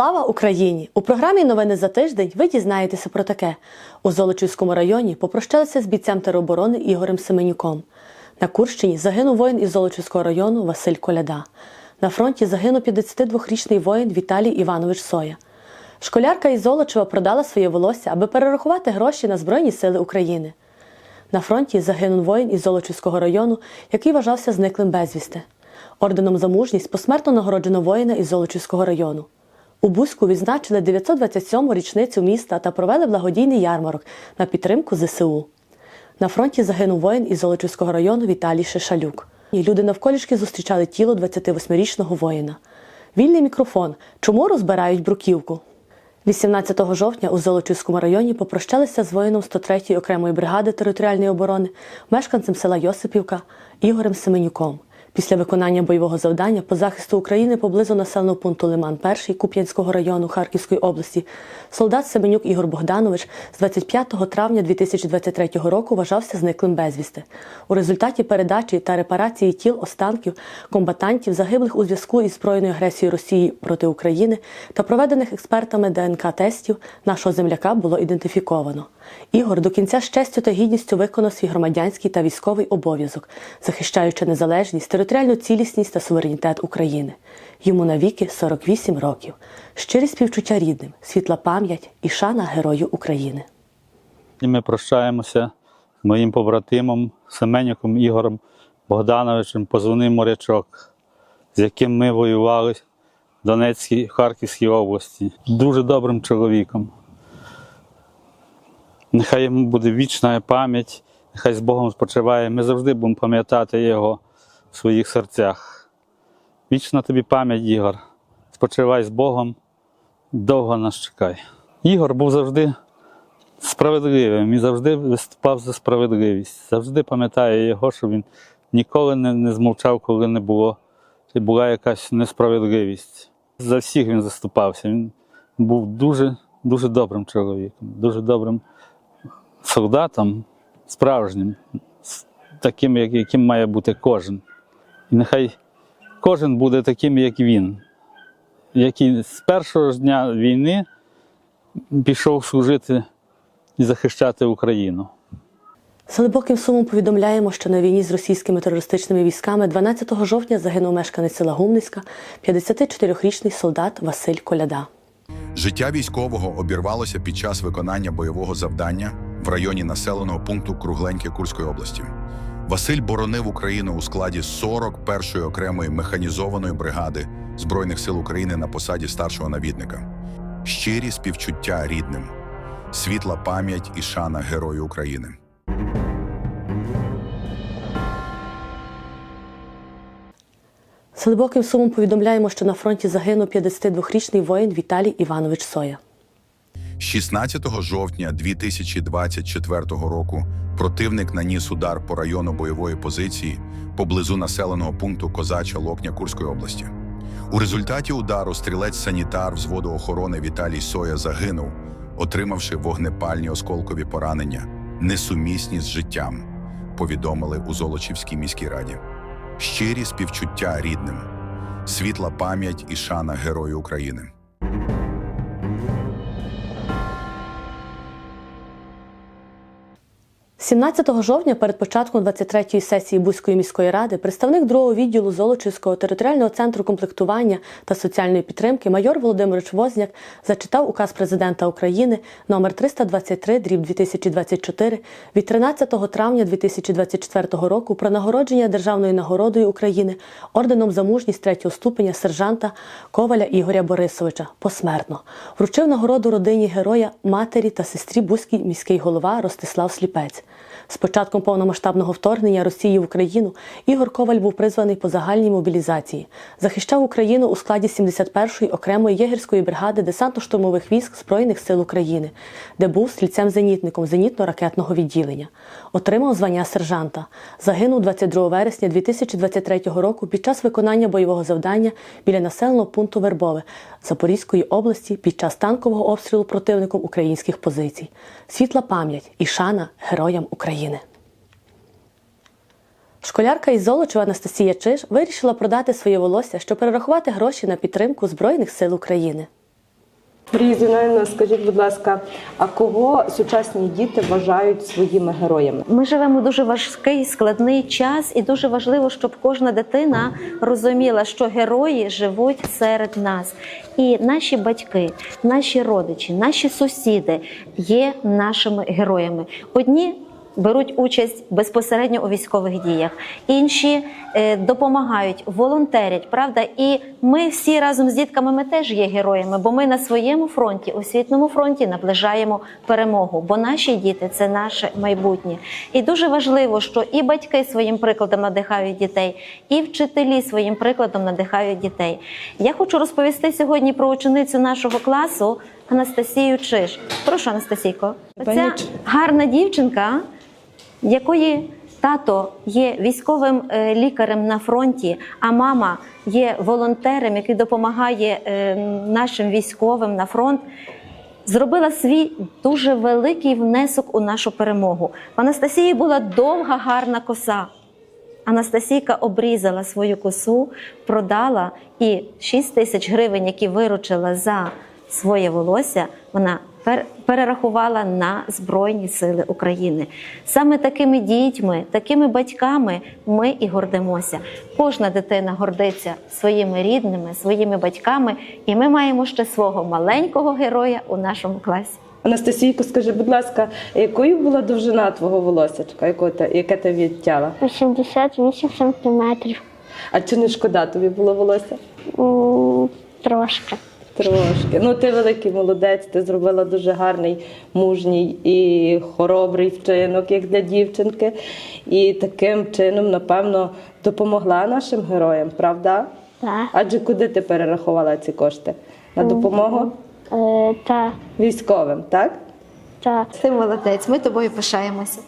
Слава Україні! У програмі Новини за тиждень ви дізнаєтеся про таке. У Золочівському районі попрощалися з бійцем тероборони Ігорем Семенюком. На Курщині загинув воїн із Золочівського району Василь Коляда. На фронті загинув 52-річний воїн Віталій Іванович Соя. Школярка із Золочева продала своє волосся, аби перерахувати гроші на Збройні Сили України. На фронті загинув воїн із Золочівського району, який вважався зниклим безвісти. Орденом за мужність посмертно нагороджено воїна із Золочівського району. У Бузьку відзначили 927-му річницю міста та провели благодійний ярмарок на підтримку ЗСУ. На фронті загинув воїн із Золочівського району Віталій Шишалюк. І люди навколішки зустрічали тіло 28-річного воїна. Вільний мікрофон. Чому розбирають бруківку? 18 жовтня у Золочівському районі попрощалися з воїном 103-ї окремої бригади територіальної оборони, мешканцем села Йосипівка Ігорем Семенюком. Після виконання бойового завдання по захисту України поблизу населеного пункту Лиман 1 Куп'янського району Харківської області солдат Семенюк Ігор Богданович з 25 травня 2023 року вважався зниклим безвісти. У результаті передачі та репарації тіл останків комбатантів, загиблих у зв'язку із збройною агресією Росії проти України та проведених експертами ДНК-тестів нашого земляка було ідентифіковано. Ігор до кінця з честю та гідністю виконав свій громадянський та військовий обов'язок, захищаючи незалежність, територіальну цілісність та суверенітет України. Йому навіки 48 років. Щирі співчуття рідним, світла пам'ять і шана Герою України. Ми прощаємося з моїм побратимом Семенюком Ігорем Богдановичем, позивним морячок, з яким ми воювали в Донецькій Харківській області. Дуже добрим чоловіком. Нехай йому буде вічна пам'ять, нехай з Богом спочиває. Ми завжди будемо пам'ятати його в своїх серцях. Вічна тобі пам'ять, Ігор. Спочивай з Богом, довго нас чекай. Ігор був завжди справедливим і завжди виступав за справедливість. Завжди пам'ятаю його, що він ніколи не, не змовчав, коли не було, чи була якась несправедливість. За всіх він заступався. Він був дуже, дуже добрим чоловіком, дуже добрим солдатом, справжнім, таким, яким має бути кожен. І нехай кожен буде таким, як він, який з першого ж дня війни пішов служити і захищати Україну. З глибоким сумом повідомляємо, що на війні з російськими терористичними військами 12 жовтня загинув мешканець села Гумницька, 54-річний солдат Василь Коляда. Життя військового обірвалося під час виконання бойового завдання в районі населеного пункту Кругленьке Курської області. Василь боронив Україну у складі 41-ї окремої механізованої бригади Збройних сил України на посаді старшого навідника. Щирі співчуття рідним, світла пам'ять і шана Герою України. З глибоким сумом повідомляємо, що на фронті загинув 52-річний воїн Віталій Іванович Соя. 16 жовтня 2024 року противник наніс удар по району бойової позиції поблизу населеного пункту Козача Локня Курської області. У результаті удару стрілець-санітар взводу охорони Віталій Соя загинув, отримавши вогнепальні осколкові поранення, несумісні з життям, повідомили у Золочівській міській раді. Щирі співчуття рідним, світла пам'ять і шана Герою України. – 17 жовтня перед початком 23-ї сесії Бузької міської ради представник другого відділу Золочівського територіального центру комплектування та соціальної підтримки майор Володимирович Возняк зачитав указ президента України номер 323 дріб 2024 від 13 травня 2024 року про нагородження державною нагородою України орденом за мужність третього ступеня сержанта Коваля Ігоря Борисовича посмертно. Вручив нагороду родині героя матері та сестрі Бузький міський голова Ростислав Сліпець. З початком повномасштабного вторгнення Росії в Україну Ігор Коваль був призваний по загальній мобілізації. Захищав Україну у складі 71-ї окремої єгерської бригади десантно-штурмових військ Збройних сил України, де був стрільцем-зенітником зенітно-ракетного відділення. Отримав звання сержанта. Загинув 22 вересня 2023 року під час виконання бойового завдання біля населеного пункту Вербове Запорізької області під час танкового обстрілу противником українських позицій. Світла пам'ять і шана героям України. Школярка із Золочева Анастасія Чиж вирішила продати своє волосся, щоб перерахувати гроші на підтримку Збройних сил України. Марія скажіть, будь ласка, а кого сучасні діти вважають своїми героями? Ми живемо в дуже важкий складний час, і дуже важливо, щоб кожна дитина розуміла, що герої живуть серед нас. І наші батьки, наші родичі, наші сусіди є нашими героями. Одні беруть участь безпосередньо у військових діях, інші е, допомагають, волонтерять. Правда, і ми всі разом з дітками ми теж є героями, бо ми на своєму фронті, у світному фронті, наближаємо перемогу. Бо наші діти це наше майбутнє. І дуже важливо, що і батьки своїм прикладом надихають дітей, і вчителі своїм прикладом надихають дітей. Я хочу розповісти сьогодні про ученицю нашого класу Анастасію Чиж. Прошу, Анастасійко. Ч- гарна дівчинка, якої тато є військовим е, лікарем на фронті, а мама є волонтером, який допомагає е, нашим військовим на фронт. Зробила свій дуже великий внесок у нашу перемогу. В Анастасії була довга гарна коса. Анастасійка обрізала свою косу, продала і 6 тисяч гривень, які виручила за своє волосся, вона перерахувала на Збройні Сили України. Саме такими дітьми, такими батьками ми і гордимося. Кожна дитина гордиться своїми рідними, своїми батьками, і ми маємо ще свого маленького героя у нашому класі. Анастасійко, скажи, будь ласка, якою була довжина твого волосячка, яку ти- яке ти відтяла? 88 сантиметрів. А чи не шкода тобі було волосся? Трошки. Трошки. Ну, ти великий молодець, ти зробила дуже гарний, мужній і хоробрий вчинок, як для дівчинки. І таким чином, напевно, допомогла нашим героям, правда? Так. Адже куди ти перерахувала ці кошти? На допомогу Е, та, військовим, так? так. Ти молодець, ми тобою пишаємося.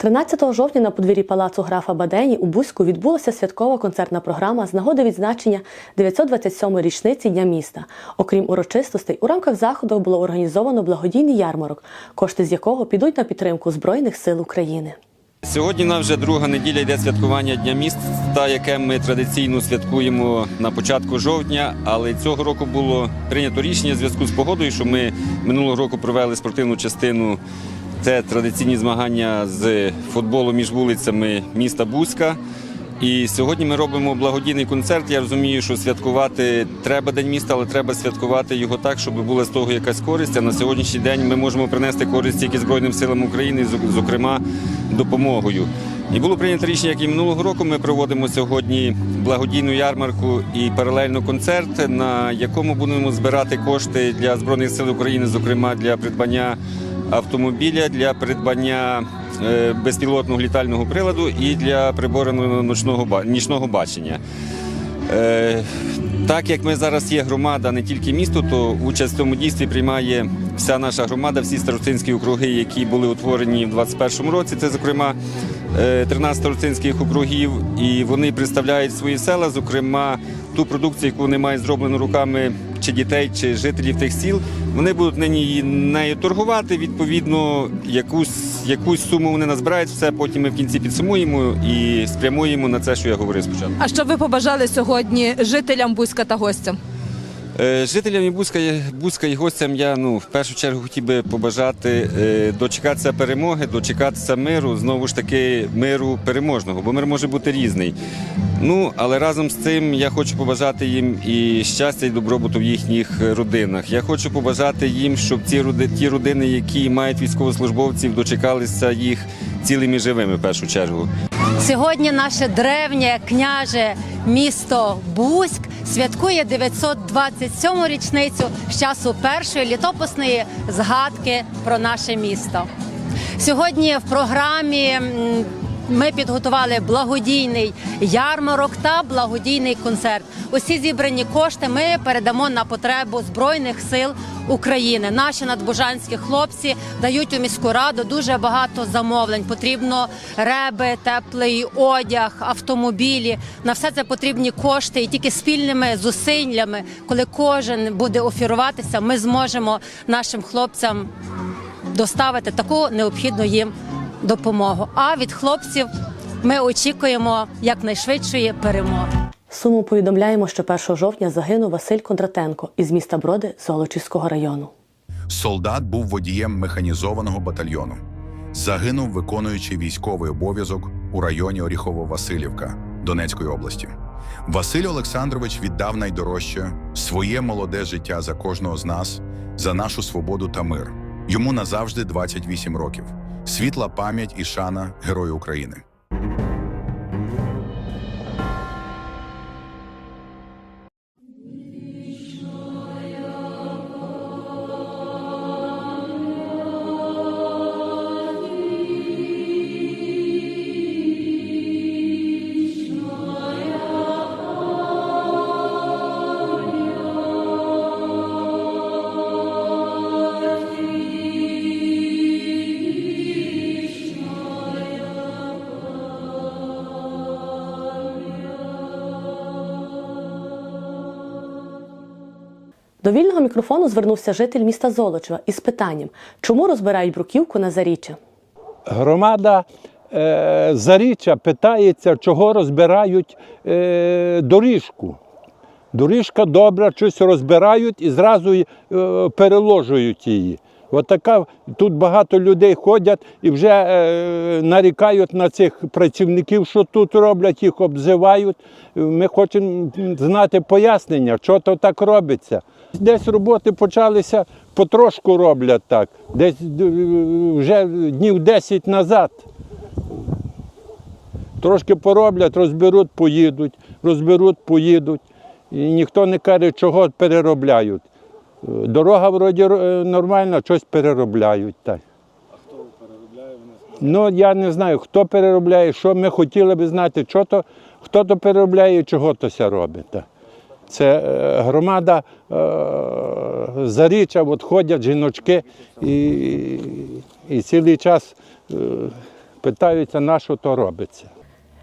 13 жовтня на подвір'ї палацу графа Бадені у Бузьку відбулася святкова концертна програма з нагоди відзначення 927-ї річниці Дня міста. Окрім урочистостей, у рамках заходу було організовано благодійний ярмарок, кошти з якого підуть на підтримку Збройних сил України. Сьогодні в нас вже друга неділя йде святкування Дня міста, яке ми традиційно святкуємо на початку жовтня. Але цього року було прийнято рішення в зв'язку з погодою, що ми минулого року провели спортивну частину. Це традиційні змагання з футболу між вулицями міста Бузька. І сьогодні ми робимо благодійний концерт. Я розумію, що святкувати треба День міста, але треба святкувати його так, щоб була з того якась користь. А на сьогоднішній день ми можемо принести користь тільки Збройним силам України, зок- зокрема допомогою. І було прийнято рішення, як і минулого року. Ми проводимо сьогодні благодійну ярмарку і паралельно концерт, на якому будемо збирати кошти для збройних сил України, зокрема для придбання автомобіля, для придбання е, безпілотного літального приладу і для прибореного нічного бачення. Е, Так як ми зараз є громада, не тільки місто, то участь в цьому дійстві приймає вся наша громада, всі старостинські округи, які були утворені в 2021 році. Це, зокрема, е, 13 старостинських округів, і вони представляють свої села, зокрема, ту продукцію, яку вони мають зроблену руками чи дітей, чи жителів тих сіл. Вони будуть нині нею торгувати. Відповідно, якусь, якусь суму вони назбирають, все потім ми в кінці підсумуємо і спрямуємо на це, що я говорив спочатку. А що ви побажали сьогодні жителям Бузька та гостям? Е, Жителям і Бузька, Бузька і гостям я ну в першу чергу хотів би побажати е, дочекатися перемоги, дочекатися миру, знову ж таки миру переможного, бо мир може бути різний. Ну але разом з цим я хочу побажати їм і щастя, і добробуту в їхніх родинах. Я хочу побажати їм, щоб ці ті родини, які мають військовослужбовців, дочекалися їх цілими живими в першу чергу. Сьогодні наше древнє княже місто Бузьк святкує 927 річницю з часу першої літописної згадки про наше місто. Сьогодні в програмі ми підготували благодійний ярмарок та благодійний концерт. Усі зібрані кошти ми передамо на потребу Збройних сил України. Наші надбужанські хлопці дають у міську раду дуже багато замовлень. Потрібно реби, теплий одяг, автомобілі. На все це потрібні кошти, і тільки спільними зусиллями, коли кожен буде офіруватися, ми зможемо нашим хлопцям доставити таку необхідну їм допомогу. А від хлопців ми очікуємо якнайшвидшої перемоги. Суму повідомляємо, що 1 жовтня загинув Василь Кондратенко із міста Броди Золочівського району. Солдат був водієм механізованого батальйону. Загинув, виконуючи військовий обов'язок у районі Оріхово-Василівка Донецької області. Василь Олександрович віддав найдорожче своє молоде життя за кожного з нас, за нашу свободу та мир. Йому назавжди 28 років. Світла пам'ять і шана Герою України. До вільного мікрофону звернувся житель міста Золочева із питанням, чому розбирають бруківку на заріччя. Громада е, Заріччя питається, чого розбирають е, доріжку. Доріжка добра, щось розбирають і зразу е, переложують її. От така, тут багато людей ходять і вже е, нарікають на цих працівників, що тут роблять, їх обзивають. Ми хочемо знати пояснення, що то так робиться. Десь роботи почалися, потрошку роблять так, десь е, вже днів 10 назад. Трошки пороблять, розберуть, поїдуть, розберуть, поїдуть. І ніхто не каже, чого переробляють. Е, Дорога вроді е, нормальна, щось переробляють. Так. А хто переробляє? Ну, я не знаю, хто переробляє, що ми хотіли би знати, хто то переробляє чого то ся робить. Так. Це е, громада е, заріччя, от ходять жіночки і, і цілий час е, питаються, на що то робиться.